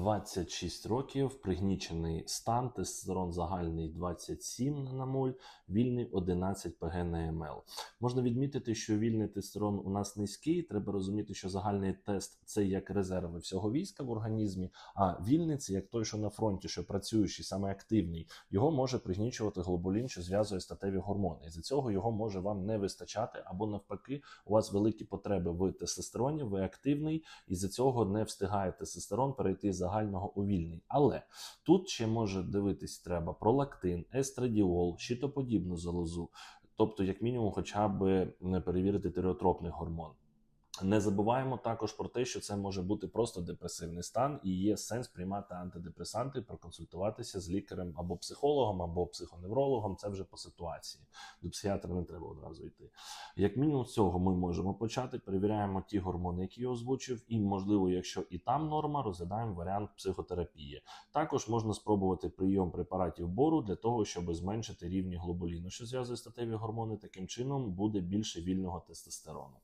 26 років, пригнічений стан, тестостерон загальний 27 на моль, вільний 11 пг на МЛ. Можна відмітити, що вільний тестостерон у нас низький. Треба розуміти, що загальний тест це як резерви всього війська в організмі, а вільний це як той, що на фронті, що працюючий, саме активний, його може пригнічувати глобулін, що зв'язує статеві гормони. І за цього його може вам не вистачати, або навпаки, у вас великі потреби в тестостероні, ви активний, і за цього не встигає тестостерон перейти з загального увільнень. Але тут ще може дивитись треба пролактин, естрадіол, щитоподібну залозу, тобто, як мінімум, хоча б не перевірити тиреотропний гормон. Не забуваємо також про те, що це може бути просто депресивний стан, і є сенс приймати антидепресанти, проконсультуватися з лікарем або психологом, або психоневрологом. Це вже по ситуації. До психіатра не треба одразу йти. Як мінімум, цього ми можемо почати. Перевіряємо ті гормони, які я озвучив, і можливо, якщо і там норма, розглядаємо варіант психотерапії. Також можна спробувати прийом препаратів бору для того, щоб зменшити рівні глобуліну, що зв'язує статеві гормони. Таким чином буде більше вільного тестостерону.